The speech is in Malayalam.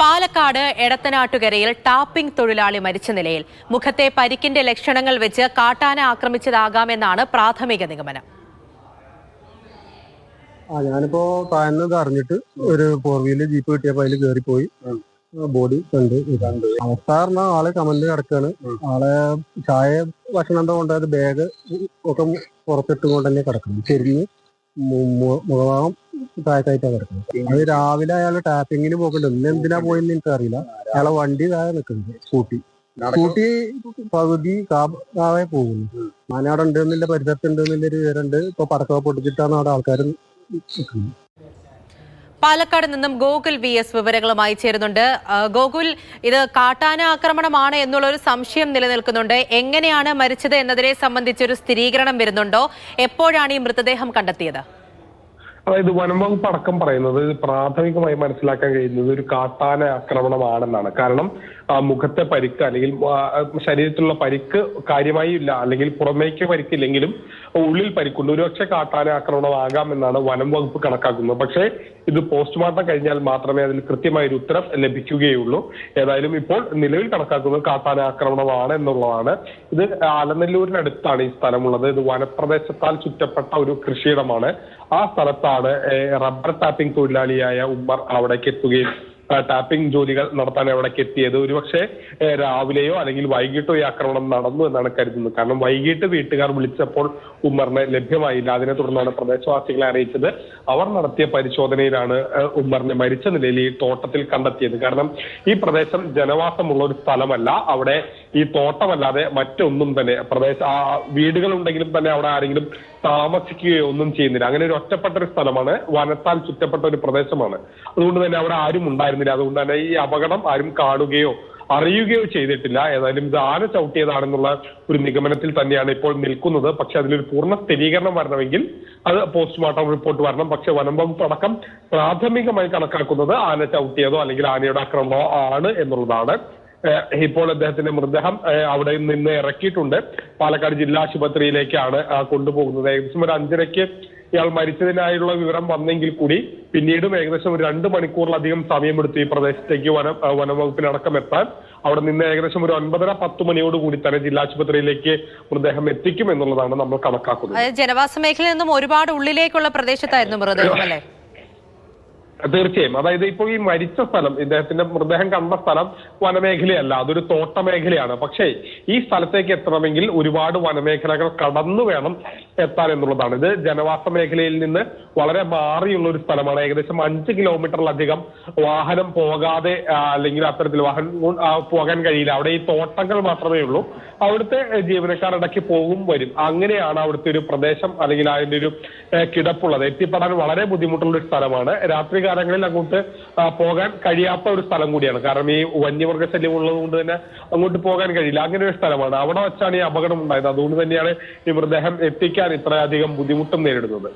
പാലക്കാട് എടത്തനാട്ടുകരയിൽ ടാപ്പിംഗ് തൊഴിലാളി മരിച്ച നിലയിൽ മുഖത്തെ പരിക്കിന്റെ ലക്ഷണങ്ങൾ വെച്ച് കാട്ടാന ആക്രമിച്ചതാകാമെന്നാണ് പ്രാഥമിക നിഗമനം. ആ ഞാനിപ്പോ താഴ്ന്നത് അറിഞ്ഞിട്ട് ഒരു ഫോർ വീലർ ജീപ്പ് കിട്ടിയപ്പോ അതിൽ കയറിപ്പോയി ബോഡി കണ്ട് കണ്ട് അവസ്ഥ പറഞ്ഞാൽ ആളെ കമന്റ് കിടക്കാണ്. ആളെ ചായ ഭക്ഷണം എന്താ കൊണ്ടത് ബാഗ് ഒക്കെ പുറത്തിട്ടുകൊണ്ട് തന്നെ കിടക്കണം. ചെരിഞ്ഞ് മുഖഭാഗം താഴത്തായിട്ടാ കിടക്കുന്നത്. അത് രാവിലെ അയാൾ ടാപ്പിങ്ങിന് പോകണ്ട ഇന്ന് എന്തിനാ പോയെന്ന് എനിക്ക് അറിയില്ല അയാളെ വണ്ടി താഴെ നിൽക്കുന്നത് സ്കൂട്ടി. സ്കൂട്ടി പകുതി കാവെ പോകുന്നു. മാനാട് ഉണ്ട് എന്നില്ല പരിസരത്ത് ഉണ്ട് എന്നുള്ളൊരു വിവരമുണ്ട്. ഇപ്പൊ പടക്കം പൊട്ടിച്ചിട്ടാണ് അവിടെ ആൾക്കാർ നിൽക്കുന്നത്. പാലക്കാട് നിന്നും ഗോകുൽ വി എസ് വിവരങ്ങളുമായി ചേരുന്നുണ്ട്. ഗോകുൽ ഇത് കാട്ടാന ആക്രമണമാണ് എന്നുള്ള ഒരു സംശയം നിലനിൽക്കുന്നുണ്ട്. എങ്ങനെയാണ് മരിച്ചത് എന്നതിനെ സംബന്ധിച്ചൊരു സ്ഥിരീകരണം വരുന്നുണ്ടോ? എപ്പോഴാണ് ഈ മൃതദേഹം കണ്ടെത്തിയത്? അതായത് വനം വകുപ്പ് അടക്കം പറയുന്നത് പ്രാഥമികമായി മനസ്സിലാക്കാൻ കഴിയുന്നത് ഒരു കാട്ടാന ആക്രമണമാണെന്നാണ്. കാരണം മുഖത്തെ പരിക്ക് അല്ലെങ്കിൽ ശരീരത്തിലുള്ള പരിക്ക് കാര്യമായി ഇല്ല അല്ലെങ്കിൽ പുറമേക്ക് പരിക്കില്ലെങ്കിലും ഉള്ളിൽ പരിക്കുണ്ട്. ഒരുപക്ഷെ കാട്ടാന ആക്രമണമാകാം എന്നാണ് വനം വകുപ്പ് കണക്കാക്കുന്നത്. പക്ഷേ ഇത് പോസ്റ്റ്മോർട്ടം കഴിഞ്ഞാൽ മാത്രമേ അതിൽ കൃത്യമായ ഒരു ഉത്തരം ലഭിക്കുകയുള്ളൂ. ഏതായാലും ഇപ്പോൾ നിലവിൽ കണക്കാക്കുന്നത് കാട്ടാന ആക്രമണമാണ് എന്നുള്ളതാണ്. ഇത് ആലനല്ലൂരിനടുത്താണ് ഈ സ്ഥലമുള്ളത്. ഇത് വനപ്രദേശത്താൽ ചുറ്റപ്പെട്ട ഒരു കൃഷിയിടമാണ്. ആ സ്ഥലത്താണ് റബ്ബർ ടാപ്പിംഗ് തൊഴിലാളിയായ ഉമ്മർ അവിടേക്ക് എത്തുകയും ടാപ്പിംഗ് ജോലികൾ നടത്താൻ അവിടേക്ക് എത്തിയത്. ഒരുപക്ഷെ രാവിലെയോ അല്ലെങ്കിൽ വൈകിട്ടോ ഈ ആക്രമണം നടന്നു എന്നാണ് കരുതുന്നത്. കാരണം വൈകിട്ട് വീട്ടുകാർ വിളിച്ചപ്പോൾ ഉമ്മറിനെ ലഭ്യമായില്ല. അതിനെ തുടർന്നാണ് പ്രദേശവാസികളെ അറിയിച്ചത്. അവർ നടത്തിയ പരിശോധനയിലാണ് ഉമ്മറിനെ മരിച്ച നിലയിൽ ഈ തോട്ടത്തിൽ കണ്ടെത്തിയത്. കാരണം ഈ പ്രദേശം ജനവാസമുള്ള ഒരു സ്ഥലമല്ല. അവിടെ ഈ തോട്ടമല്ലാതെ മറ്റൊന്നും തന്നെ പ്രദേശ ആ വീടുകളുണ്ടെങ്കിലും തന്നെ അവിടെ ആരെങ്കിലും താമസിക്കുകയോ ഒന്നും ചെയ്യുന്നില്ല. അങ്ങനെ ഒരു ഒറ്റപ്പെട്ട ഒരു സ്ഥലമാണ്. വനത്താൽ ചുറ്റപ്പെട്ട ഒരു പ്രദേശമാണ്. അതുകൊണ്ട് തന്നെ അവിടെ ആരും ഉണ്ടായിരുന്നില്ല അതുകൊണ്ട് തന്നെ ഈ അപകടം ആരും കാണുകയോ അറിയുകയോ ചെയ്തിട്ടില്ല. ഏതായാലും ഇത് ആന ചവിട്ടിയതാണെന്നുള്ള ഒരു നിഗമനത്തിൽ തന്നെയാണ് ഇപ്പോൾ നിൽക്കുന്നത്. പക്ഷെ അതിലൊരു പൂർണ സ്ഥിരീകരണം വരണമെങ്കിൽ അത് പോസ്റ്റ്മോർട്ടം റിപ്പോർട്ട് വരണം. പക്ഷെ വനംവകുപ്പ് അടക്കം പ്രാഥമികമായി കണക്കാക്കുന്നത് ആന ചവിട്ടിയതോ അല്ലെങ്കിൽ ആനയുടെ ആക്രമണമോ ആണ് എന്നുള്ളതാണ്. ഇപ്പോൾ അദ്ദേഹത്തിന്റെ മൃതദേഹം അവിടെ നിന്ന് ഇറക്കിയിട്ടുണ്ട്. പാലക്കാട് ജില്ലാ ആശുപത്രിയിലേക്കാണ് കൊണ്ടുപോകുന്നത്. ഏകദേശം ഒരു അഞ്ചരയ്ക്ക് ഇയാൾ മരിച്ചതിനായുള്ള വിവരം വന്നെങ്കിൽ കൂടി പിന്നീടും ഏകദേശം ഒരു രണ്ട് മണിക്കൂറിലധികം സമയമെടുത്തു ഈ പ്രദേശത്തേക്ക് വന വനംവകുപ്പിനടക്കം എത്താൻ. അവിടെ നിന്ന് ഏകദേശം ഒരു ഒൻപതര പത്ത് മണിയോട് കൂടി തന്നെ ജില്ലാ ആശുപത്രിയിലേക്ക് മൃതദേഹം എത്തിക്കും എന്നുള്ളതാണ് നമ്മൾ കണക്കാക്കുന്നത്. ജനവാസ മേഖലയിൽ നിന്നും ഒരുപാട് ഉള്ളിലേക്കുള്ള പ്രദേശത്തായിരുന്നു മൃതദേഹം അല്ലേ? തീർച്ചയായും. അതായത് ഇപ്പോൾ ഈ മരിച്ച സ്ഥലം ഇദ്ദേഹത്തിന്റെ മൃതദേഹം കണ്ട സ്ഥലം വനമേഖലയല്ല അതൊരു തോട്ടമേഖലയാണ്. പക്ഷേ ഈ സ്ഥലത്തേക്ക് എത്തണമെങ്കിൽ ഒരുപാട് വനമേഖലകൾ കടന്നു വേണം എത്താൻ എന്നുള്ളതാണ്. ഇത് ജനവാസ മേഖലയിൽ നിന്ന് വളരെ മാറിയുള്ള ഒരു സ്ഥലമാണ്. ഏകദേശം അഞ്ച് കിലോമീറ്ററിലധികം വാഹനം പോകാതെ അല്ലെങ്കിൽ അത്തരത്തിൽ വാഹനം പോകാൻ കഴിയില്ല. അവിടെ ഈ തോട്ടങ്ങൾ മാത്രമേ ഉള്ളൂ. അവിടുത്തെ ജീവനക്കാർ ഇടയ്ക്ക് പോകും വരും. അങ്ങനെയാണ് അവിടുത്തെ ഒരു പ്രദേശം അല്ലെങ്കിൽ അതിന്റെ ഒരു കിടപ്പുള്ളത്. എത്തിപ്പെടാൻ വളരെ ബുദ്ധിമുട്ടുള്ള ഒരു സ്ഥലമാണ്. രാത്രി കാലങ്ങളിൽ അങ്ങോട്ട് പോകാൻ കഴിയാത്ത ഒരു സ്ഥലം കൂടിയാണ്. കാരണം ഈ വന്യമൃഗശല്യം ഉള്ളത് കൊണ്ട് തന്നെ അങ്ങോട്ട് പോകാൻ കഴിയില്ല. അങ്ങനെ ഒരു സ്ഥലമാണ്. അവിടെ വെച്ചാണ് ഈ അപകടം ഉണ്ടായത്. അതുകൊണ്ട് തന്നെയാണ് ഈ മൃതദേഹം എത്തിക്കാൻ ഇത്രയധികം ബുദ്ധിമുട്ടും നേരിടുന്നത്.